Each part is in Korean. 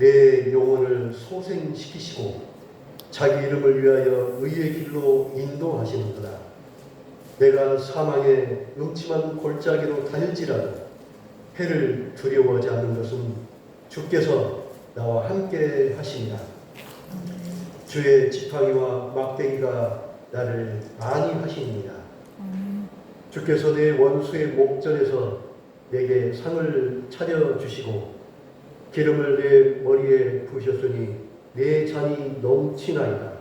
내 영혼을 소생시키시고 자기 이름을 위하여 의의 길로 인도하시는구나. 내가 사망의 음침한 골짜기로 다닐지라도 해를 두려워하지 않는 것은 주께서 나와 함께 하시니라. 주의 지팡이와 막대기가 나를 안위하시니라. 주께서 내 원수의 목전에서 내게 상을 차려 주시고 기름을 내 머리에 부으셨으니 내 잔이 넘치나이다.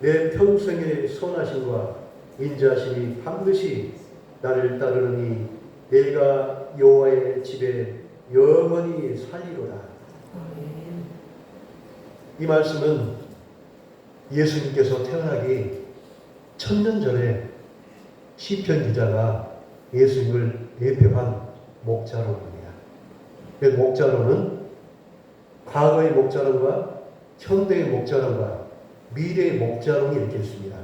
내 평생의 선하심과 인자심이 반드시 나를 따르느니 내가 여호와의 집에 영원히 살리로다. 이 말씀은 예수님께서 태어나기 천년 전에 시편 기자가 예수님을 대표한 목자론 그 목자론은 과거의 목자론과 현대의 목자론과 미래의 목자론이 이렇게 있습니다.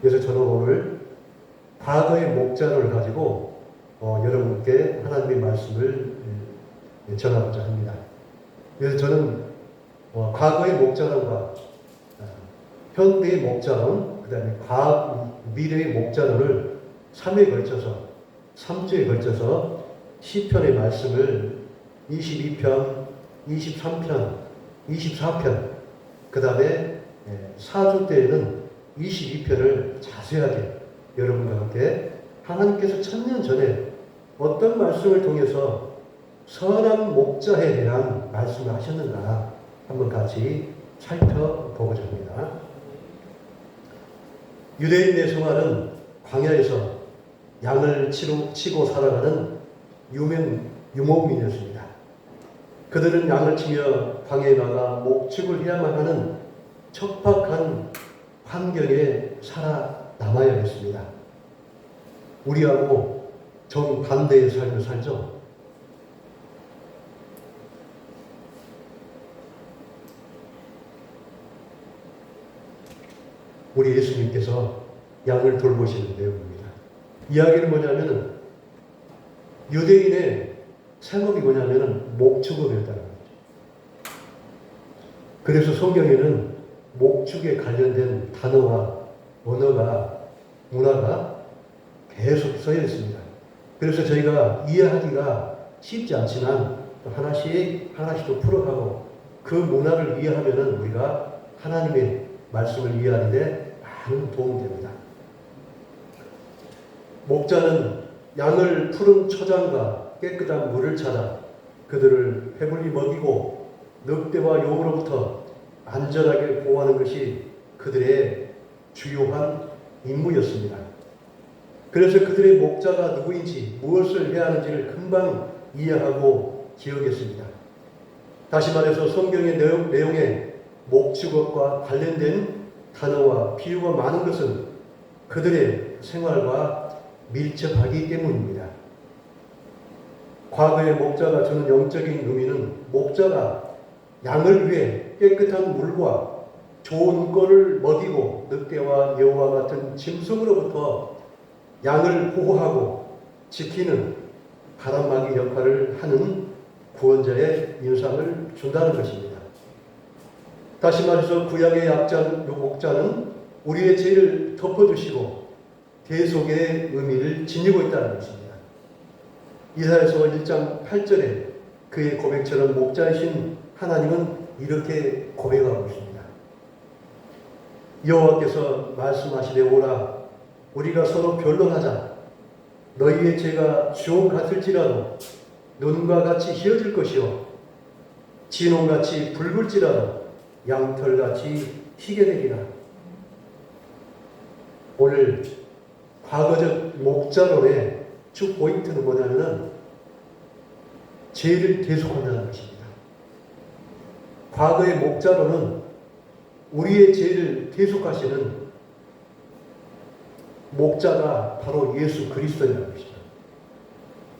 그래서 저는 오늘 과거의 목자론을 가지고 어, 여러분께 하나님의 말씀을 예, 전하고자 합니다. 그래서 저는 어, 과거의 목자론과 어, 현대의 목자론, 그 다음에 과 미래의 목자론을 3회에 걸쳐서 3주에 걸쳐서 시편의 말씀을 22편, 23편, 24편, 그 다음에 4주 때에는 22편을 자세하게 여러분과 함께 하나님께서 천년 전에 어떤 말씀을 통해서 선한 목자에 대한 말씀을 하셨는가 한번 같이 살펴보고자 합니다. 유대인의 생활은 광야에서 양을 치고, 살아가는 유명 유목민이었습니다. 그들은 양을 치며 광야에 나가 목축을 해야만 하는 척박한 환경에 살아남아야 했습니다. 우리하고 정반대의 삶을 살죠. 우리 예수님께서 양을 돌보시는 내용입니다. 이야기는 뭐냐면은 유대인의 생업이 뭐냐면은 목축업이었다는 거죠. 그래서 성경에는 목축에 관련된 단어와 언어가 문화가 계속 써여 있습니다. 그래서 저희가 이해하기가 쉽지 않지만 하나씩 하나씩 또 풀어가고 그 문화를 이해하면은 우리가 하나님의 말씀을 이해하는데 많은 도움이 됩니다. 목자는 양을 푸른 초장과 깨끗한 물을 찾아 그들을 배불리 먹이고 늑대와 용으로부터 안전하게 보호하는 것이 그들의 주요한 임무였습니다. 그래서 그들의 목자가 누구인지 무엇을 해야 하는지를 금방 이해하고 기억했습니다. 다시 말해서 성경의 내용, 내용에 목축업과 관련된 단어와 비유가 많은 것은 그들의 생활과 밀접하기 때문입니다. 과거의 목자가 주는 영적인 의미는 목자가 양을 위해 깨끗한 물과 좋은 꼴을 먹이고 늑대와 여우와 같은 짐승으로부터 양을 보호하고 지키는 바람막이 역할을 하는 구원자의 인상을 준다는 것입니다. 다시 말해서 구약의 약자 목자는 우리의 죄를 덮어주시고 대속의 의미를 지니고 있다는 것입니다. 이사야서 1장 8절에 그의 고백처럼 목자이신 하나님은 이렇게 고백하고 있습니다. 여호와께서 말씀하시되 오라 우리가 서로 변론하자 너희의 죄가 주홍 같을지라도 눈과 같이 희어질 것이요 진홍같이 붉을지라도 양털같이 희게 되리라. 오늘 과거적 목자론의 주 포인트는 뭐냐면은 죄를 대속한다는 것입니다. 과거의 목자론은 우리의 죄를 대속하시는 목자가 바로 예수 그리스도라는 것입니다.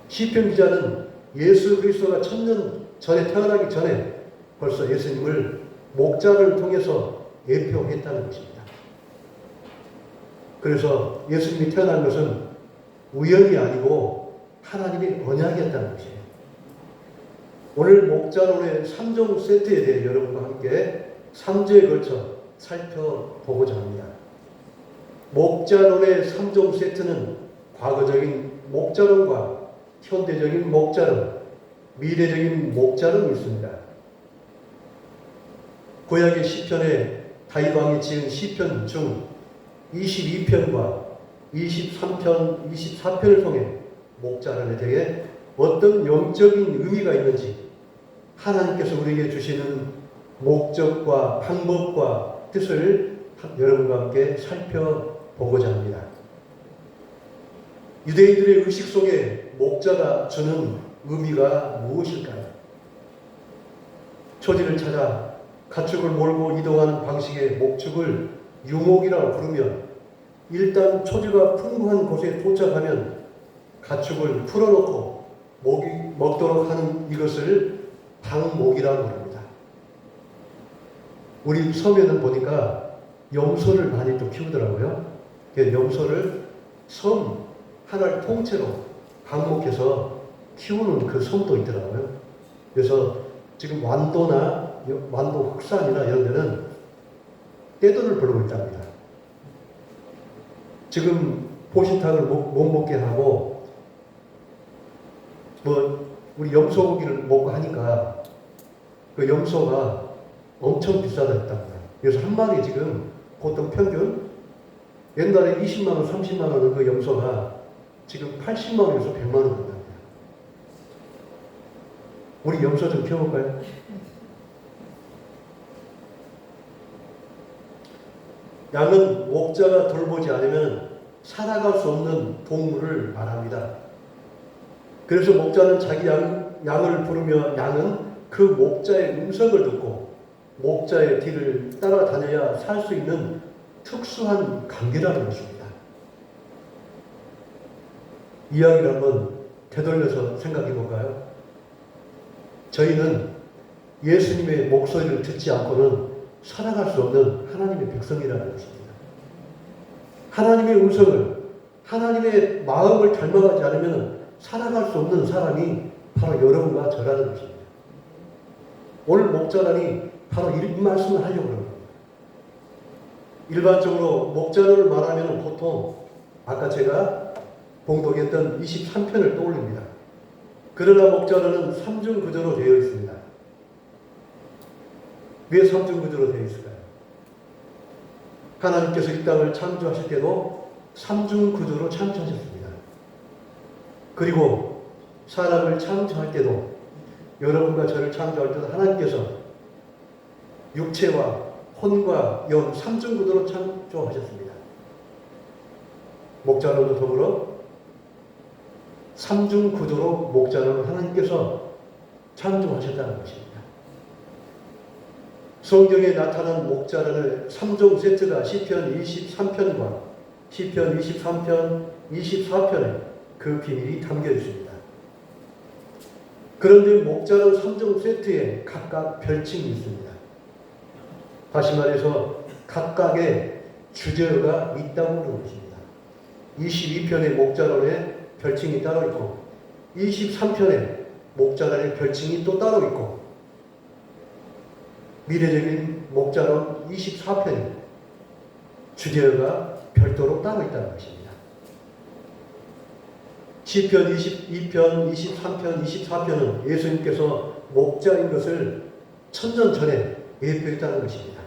시편 기자는 예수 그리스도가 천년 전에 태어나기 전에 벌써 예수님을 목자를 통해서 예표했다는 것입니다. 그래서 예수님이 태어난 것은 우연이 아니고 하나님의 언약이었다는 것이에요. 오늘 목자론의 3종 세트에 대해 여러분과 함께 3주에 걸쳐 살펴보고자 합니다. 목자론의 3종 세트는 과거적인 목자론과 현대적인 목자론, 미래적인 목자론이 있습니다. 구약의 시편에 다윗 왕이 지은 시편 중 22편과 23편, 24편을 통해 목자론에 대해 어떤 영적인 의미가 있는지 하나님께서 우리에게 주시는 목적과 방법과 뜻을 여러분과 함께 살펴보고자 합니다. 유대인들의 의식 속에 목자가 주는 의미가 무엇일까요? 초지를 찾아 가축을 몰고 이동하는 방식의 목축을 유목이라고 부르며 일단 초지가 풍부한 곳에 도착하면 가축을 풀어놓고 먹이, 먹도록 하는 이것을 방목이라고 합니다. 우리 섬에는 보니까 염소를 많이 또 키우더라고요. 그 염소를 섬 하나를 통째로 방목해서 키우는 그 섬도 있더라고요. 그래서 지금 완도나 완도 흑산이나 이런 데는 떼돈을 벌고 있답니다. 지금 보신탕을 못, 못 먹게 하고 뭐 우리 염소고기를 먹고 하니까 그 염소가 엄청 비싸다 했답니다. 그래서 한 마리 지금 보통 평균 옛날에 20만 원, 30만 원은 그 염소가 지금 80만 원에서 100만 원 된답니다. 우리 염소 좀 키워볼까요? 양은 목자가 돌보지 않으면 살아갈 수 없는 동물을 말합니다. 그래서 목자는 자기 양, 양을 부르며 양은 그 목자의 음성을 듣고 목자의 뒤를 따라다녀야 살 수 있는 특수한 관계라는 것입니다. 이야기를 한번 되돌려서 생각해 볼까요? 저희는 예수님의 목소리를 듣지 않고는 살아갈 수 없는 하나님의 백성이라는 것입니다. 하나님의 음성을, 하나님의 마음을 닮아가지 않으면 살아갈 수 없는 사람이 바로 여러분과 저라는 것입니다. 오늘 목자라니 바로 이 말씀을 하려고 합니다. 일반적으로 목자를 말하면 보통 아까 제가 봉독했던 23편을 떠올립니다. 그러나 목자로는 3중 구조로 되어 있습니다. 왜 3중 구조로 되어 있을까요? 하나님께서 이 땅을 창조하실 때도 3중 구조로 창조하셨습니다. 그리고 사람을 창조할 때도 여러분과 저를 창조할 때도 하나님께서 육체와 혼과 영 3중 구조로 창조하셨습니다. 목자로도 더불어 3중 구조로 목자를 하나님께서 창조하셨다는 것입니다. 성경에 나타난 목자를 3종 세트가 시편 23편과 시편 23편, 24편에 그 비밀이 담겨 있습니다. 그런데 목자는 3종 세트에 각각 별칭이 있습니다. 다시 말해서 각각의 주제가 있다고 하는 것입니다. 22편의 목자론에 별칭이 따로 있고 23편에 목자론의 별칭이 또 따로 있고 미래적인 목자론 24편에 주제가 별도로 따로 있다는 것입니다. 시편 22편, 23편, 24편은 예수님께서 목자인 것을 천년 전에 예표했다는 것입니다.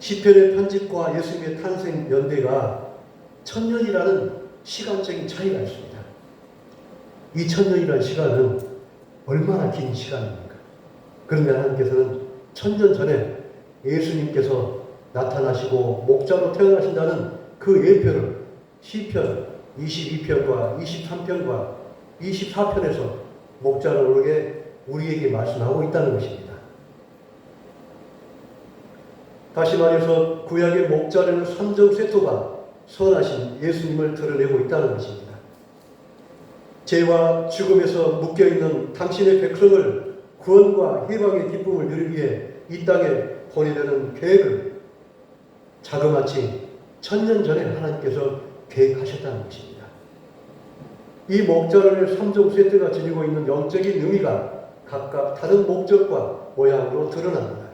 시편의 편집과 예수님의 탄생 연대가 천년이라는 시간적인 차이가 있습니다. 이 천년이라는 시간은 얼마나 긴 시간입니까? 그런데 하나님께서는 천년 전에 예수님께서 나타나시고 목자로 태어나신다는 그 예표를 시편 22편과 23편과 24편에서 목자로 오르게 우리에게 말씀하고 있다는 것입니다. 다시 말해서 구약의 목자라는 선정 세토가 선하신 예수님을 드러내고 있다는 것입니다. 죄와 죽음에서 묶여있는 당신의 백성을 구원과 희망의 기쁨을 누리기 위해 이 땅에 보내려는 계획을 자그마치 천년 전에 하나님께서 계획하셨다는 것입니다. 이 목자론의 3종 세트가 지니고 있는 영적인 의미가 각각 다른 목적과 모양으로 드러납니다.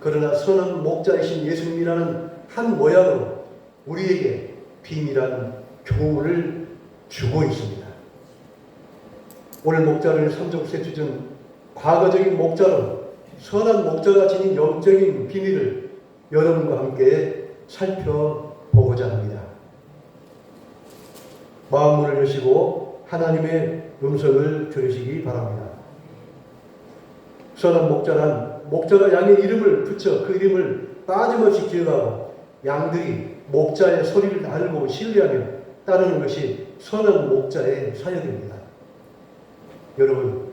그러나 선한 목자이신 예수님이라는 한 모양으로 우리에게 비밀한 교훈을 주고 있습니다. 오늘 목자를 삼종세 주준 과거적인 목자론, 선한 목자가 지닌 영적인 비밀을 여러분과 함께 살펴보고자 합니다. 마음문을 여시고 하나님의 음성을 들으시기 바랍니다. 선한 목자란 목자가 양의 이름을 붙여 그 이름을 빠짐없이 기억하고 양들이 목자의 소리를 알고 신뢰하며 따르는 것이 선한 목자의 사역입니다. 여러분,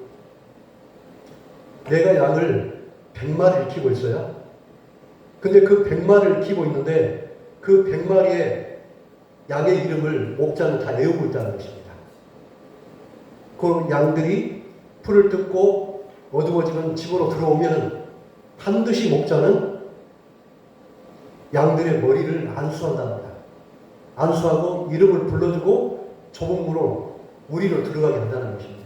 내가 양을 100마리를 키고 있어요. 근데 그 100마리를 키고 있는데 그 100마리의 양의 이름을 목자는 다 외우고 있다는 것입니다. 그 양들이 풀을 뜯고 어두워지면 집으로 들어오면 반드시 목자는 양들의 머리를 안수한답니다. 안수하고 이름을 불러주고 문으로 우리로 들어가게 한다는 것입니다.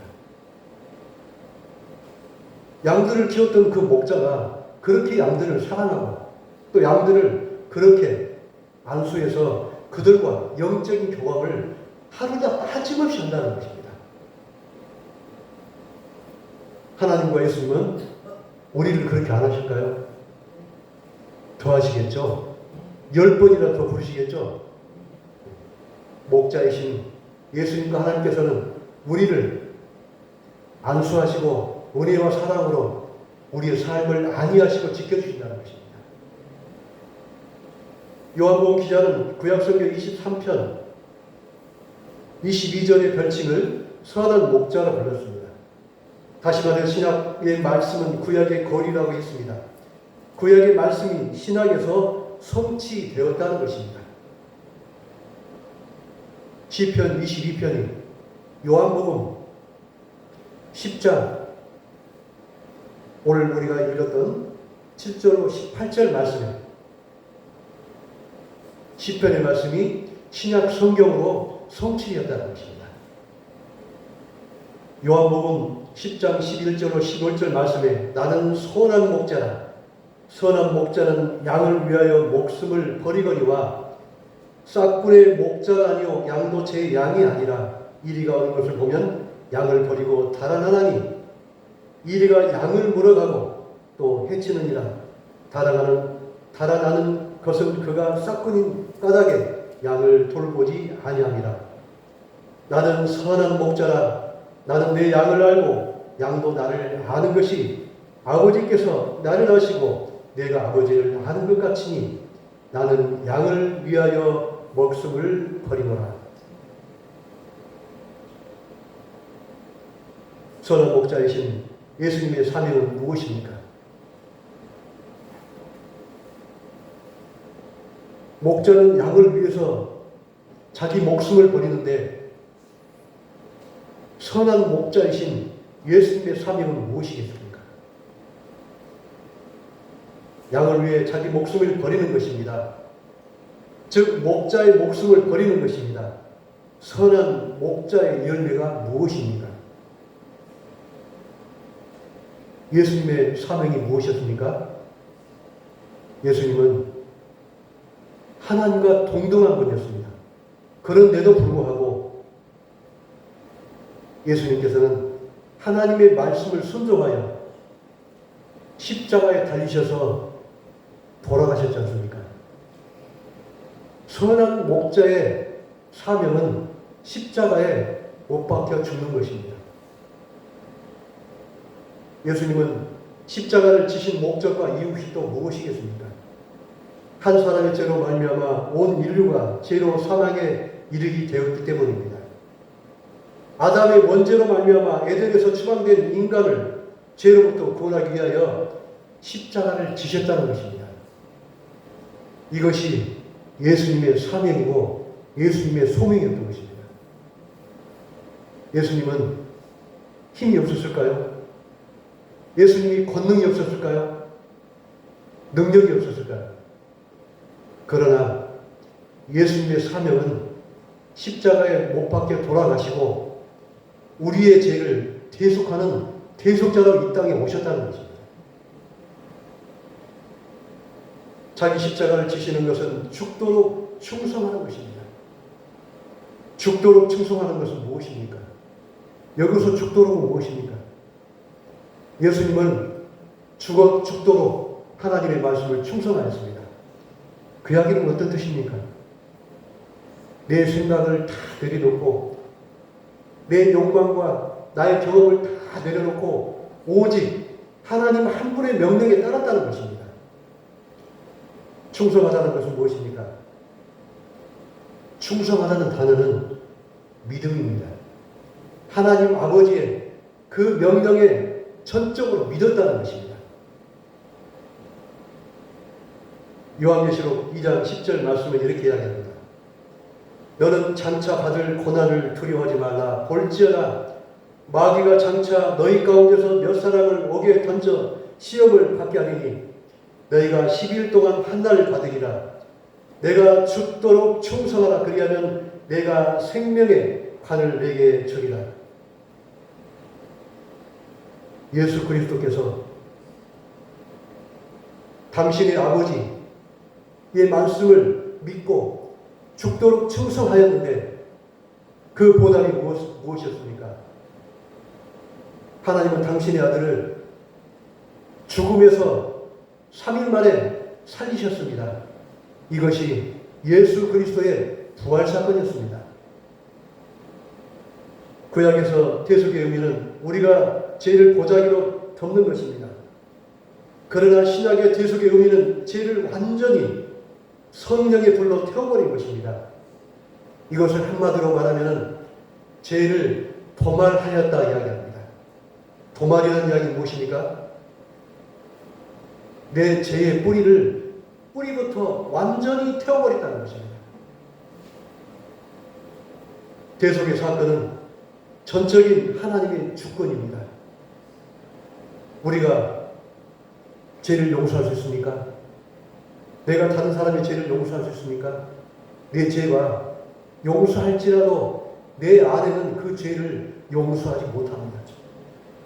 양들을 키웠던 그 목자가 그렇게 양들을 사랑하고 또 양들을 그렇게 안수해서 그들과 영적인 교감을 하루도 빠짐없이 한다는 것입니다. 하나님과 예수님은 우리를 그렇게 안 하실까요? 더 하시겠죠? 열 번이나 더 부르시겠죠? 목자이신 예수님과 하나님께서는 우리를 안수하시고 은혜와 사랑으로 우리의 삶을 안위하시고 지켜주신다는 것입니다. 요한복음 기자는 구약성경 23편 22절의 별칭을 선한 목자라 불렀습니다. 다시 말해 신약의 말씀은 구약의 거리라고 했습니다. 구약의 말씀이 신약에서 성취되었다는 것입니다. 시편 22편이 요한복음 10장 오늘 우리가 읽었던 7절 18절 말씀에 시편의 말씀이 신약 성경으로 성취되었다는 것입니다. 요한복음 10장 11절로 15절 말씀에 나는 선한 목자라 선한 목자는 양을 위하여 목숨을 버리거니와 싹군의 목자가 아니요 양도 제 양이 아니라 이리가 오는 것을 보면 양을 버리고 달아나나니 이리가 양을 물어가고 또 해치느니라. 달아나는 달아나는 것은 그가 싹군인 까닭에 양을 돌보지 아니함이라. 나는 선한 목자라. 나는 내 양을 알고 양도 나를 아는 것이 아버지께서 나를 아시고 내가 아버지를 아는 것 같으니 나는 양을 위하여 목숨을 버리노라. 선한 목자이신 예수님의 사명은 무엇입니까? 목자는 양을 위해서 자기 목숨을 버리는데 선한 목자이신 예수님의 사명은 무엇이겠습니까? 양을 위해 자기 목숨을 버리는 것입니다. 즉, 목자의 목숨을 버리는 것입니다. 선한 목자의 열매가 무엇입니까? 예수님의 사명이 무엇이었습니까? 예수님은 하나님과 동등한 분이었습니다. 그런데도 불구하고 예수님께서는 하나님의 말씀을 순종하여 십자가에 달리셔서 돌아가셨지 않습니까? 선한 목자의 사명은 십자가에 못 박혀 죽는 것입니다. 예수님은 십자가를 지신 목적과 이유시 또 무엇이겠습니까? 한 사람의 죄로 말미암아 온 인류가 죄로 사망에 이르게 되었기 때문입니다. 아담의 원죄로 말미암아 에덴에서 추방된 인간을 죄로부터 구원하기 위하여 십자가를 지셨다는 것입니다. 이것이 예수님의 사명이고 예수님의 소명이었던 것입니다. 예수님은 힘이 없었을까요? 예수님이 권능이 없었을까요? 능력이 없었을까요? 그러나 예수님의 사명은 십자가에 못 박혀 돌아가시고 우리의 죄를 대속하는 대속자로 이 땅에 오셨다는 것입니다. 자기 십자가를 지시는 것은 죽도록 충성하는 것입니다. 죽도록 충성하는 것은 무엇입니까? 여기서 죽도록은 무엇입니까? 예수님은 죽어 죽도록 하나님의 말씀을 충성하였습니다. 그 이야기는 어떤 뜻입니까? 내 생각을 다 내려놓고 내 욕망과 나의 경험을 다 내려놓고 오직 하나님 한 분의 명령에 따랐다는 것입니다. 충성하다는 것은 무엇입니까? 충성하다는 단어는 믿음입니다. 하나님 아버지의 그 명령에 전적으로 믿었다는 것입니다. 요한계시록 2장 10절 말씀을 이렇게 이야기합니다. 너는 장차 받을 고난을 두려워하지 말라. 볼지어다 마귀가 장차 너희 가운데서 몇 사람을 옥에 던져 시험을 받게 하리니 너희가 10일 동안 한 날을 받으리라. 내가 죽도록 충성하라 그리하면 내가 생명의 관을 내게 주리라. 예수 그리스도께서 당신의 아버지의 말씀을 믿고 죽도록 충성하였는데 그 보답이 무엇, 무엇이었습니까? 하나님은 당신의 아들을 죽음에서 3일 만에 살리셨습니다. 이것이 예수 그리스도의 부활 사건이었습니다. 구약에서 대속의 의미는 우리가 죄를 보자기로 덮는 것입니다. 그러나 신약의 대속의 의미는 죄를 완전히 성령의 불로 태워버린 것입니다. 이것을 한마디로 말하면 죄를 도말하였다 이야기합니다. 도말이라는 이야기는 무엇입니까? 내 죄의 뿌리를 뿌리부터 완전히 태워버렸다는 것입니다. 대속의 사건은 전적인 하나님의 주권입니다. 우리가 죄를 용서할 수 있습니까? 내가 다른 사람의 죄를 용서할 수 있습니까? 내 죄가 용서할지라도 내 안에는 그 죄를 용서하지 못합니다.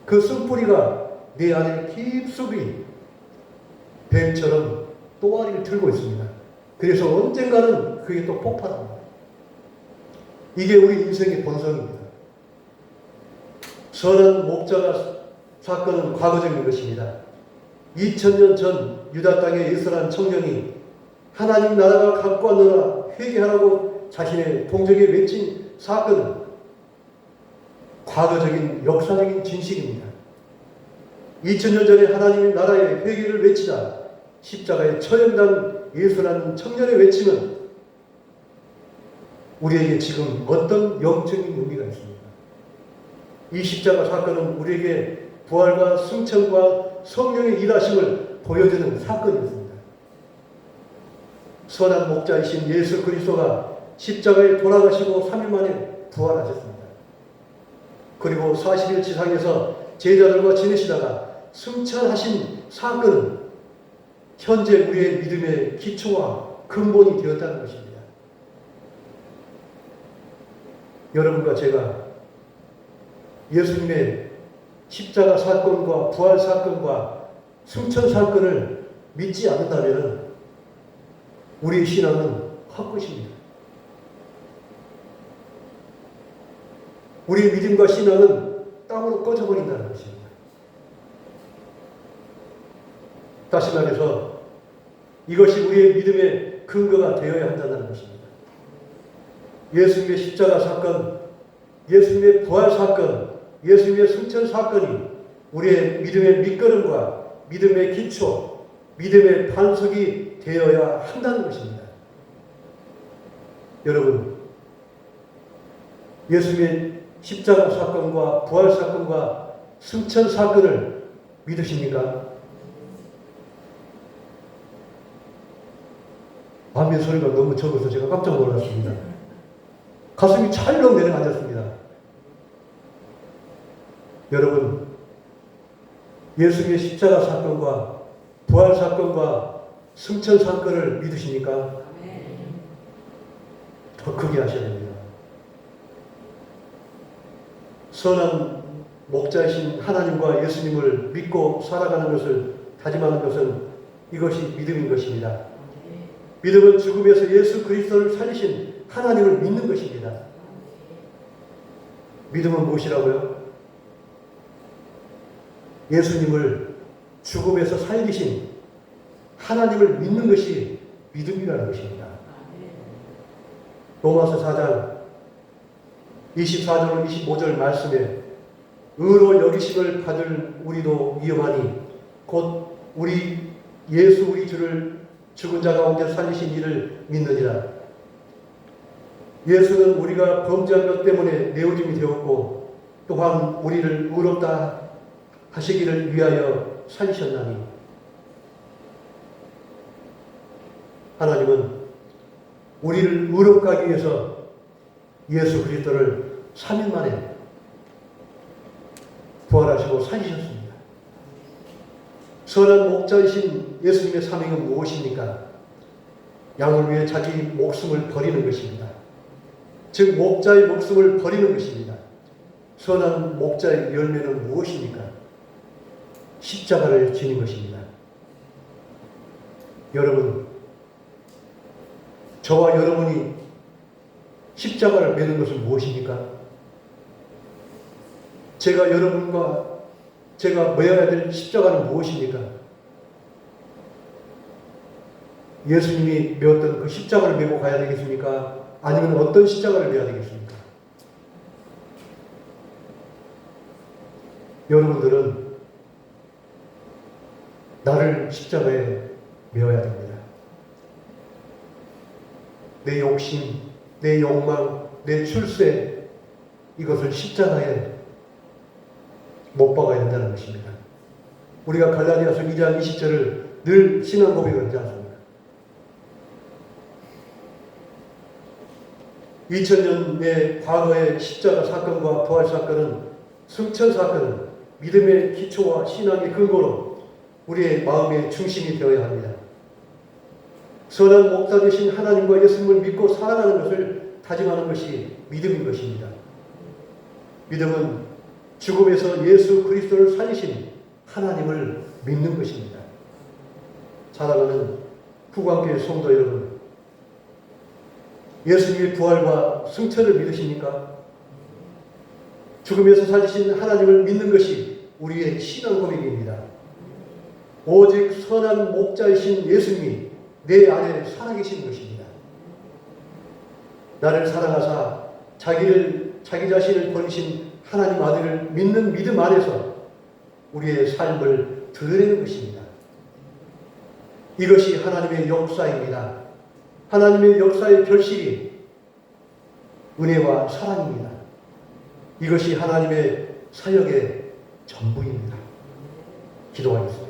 그 쓴뿌리가 내 안에 깊숙이 뱀처럼 또아리를 들고 있습니다. 그래서 언젠가는 그게 또 폭발합니다. 이게 우리 인생의 본성입니다. 선한 목자가 사건은 과거적인 것입니다. 2000년 전 유다 땅의 이스라엘 청년이 하나님 나라가 갖고 왔느라 회개하라고 자신의 동족에 외친 사건은 과거적인 역사적인 진실입니다. 2000년 전에 하나님의 나라의 회개를 외치자 십자가에 처형당 예수라는 청년의 외침은 우리에게 지금 어떤 영적인 의미가 있습니까? 이 십자가 사건은 우리에게 부활과 승천과 성령의 일하심을 보여주는 사건이었습니다. 선한 목자이신 예수 그리스도가 십자가에 돌아가시고 3일 만에 부활하셨습니다. 그리고 40일 지상에서 제자들과 지내시다가 승천하신 사건은 현재 우리의 믿음의 기초와 근본이 되었다는 것입니다. 여러분과 제가 예수님의 십자가 사건과 부활 사건과 승천 사건을 믿지 않는다면 우리의 신앙은 헛것입니다. 우리의 믿음과 신앙은 땅으로 꺼져버린다는 것입니다. 다시 말해서 이것이 우리의 믿음의 근거가 되어야 한다는 것입니다. 예수님의 십자가 사건, 예수님의 부활 사건, 예수님의 승천 사건이 우리의 믿음의 밑거름과 믿음의 기초, 믿음의 반석이 되어야 한다는 것입니다. 여러분, 예수님의 십자가 사건과 부활 사건과 승천 사건을 믿으십니까? 아멘 소리가 너무 적어서 제가 깜짝 놀랐습니다. 가슴이 찰렁 내려앉았습니다. 여러분, 예수님의 십자가 사건과 부활 사건과 승천 사건을 믿으십니까? 더 크게 하셔야 됩니다. 선한 목자이신 하나님과 예수님을 믿고 살아가는 것을 다짐하는 것은 이것이 믿음인 것입니다. 믿음은 죽음에서 예수 그리스도를 살리신 하나님을 믿는 것입니다. 믿음은 무엇이라고요? 예수님을 죽음에서 살리신 하나님을 믿는 것이 믿음이라는 것입니다. 로마서 4장 24절 25절 말씀에 의로 여기심을 받을 우리도 위험하니 곧 우리 예수 우리 주를 죽은 자 가운데 살리신 이를 믿느니라. 예수는 우리가 범죄한 것 때문에 내어짐이 되었고 또한 우리를 의롭다 하시기를 위하여 살리셨나니 하나님은 우리를 의롭게 하기 위해서 예수 그리스도를 3일 만에 부활하시고 살리셨습니다. 선한 목자이신 예수님의 사명은 무엇입니까? 양을 위해 자기 목숨을 버리는 것입니다. 즉 목자의 목숨을 버리는 것입니다. 선한 목자의 열매는 무엇입니까? 십자가를 지닌 것입니다. 여러분, 저와 여러분이 십자가를 매는 것은 무엇입니까? 제가 여러분과 제가 매어야 될 십자가는 무엇입니까? 예수님이 메었던 그 십자가를 메고 가야 되겠습니까? 아니면 어떤 십자가를 메야 되겠습니까? 여러분들은 나를 십자가에 메어야 됩니다. 내 욕심, 내 욕망, 내 출세, 이것을 십자가에 못 박아야 된다는 것입니다. 우리가 갈라디아서 2장 20절을 늘 신앙 고백을 하지 않습니까? 2000년의 과거의 십자가 사건과 부활 사건은 승천 사건은 믿음의 기초와 신앙의 근거로 우리의 마음의 중심이 되어야 합니다. 선한 목사 되신 하나님과 예수님을 믿고 살아가는 것을 다짐하는 것이 믿음인 것입니다. 믿음은 죽음에서 예수 그리스도를 살리신 하나님을 믿는 것입니다. 사랑하는 후광교회 성도 여러분, 예수님의 부활과 승천을 믿으십니까? 죽음에서 살리신 하나님을 믿는 것이 우리의 신앙 고백입니다. 오직 선한 목자이신 예수님이 내 안에 살아계신 것입니다. 나를 사랑하사 자기를 자기 자신을 버리신 하나님 아들을 믿는 믿음 안에서 우리의 삶을 드러내는 것입니다. 이것이 하나님의 역사입니다. 하나님의 역사의 결실이 은혜와 사랑입니다. 이것이 하나님의 사역의 전부입니다. 기도하겠습니다.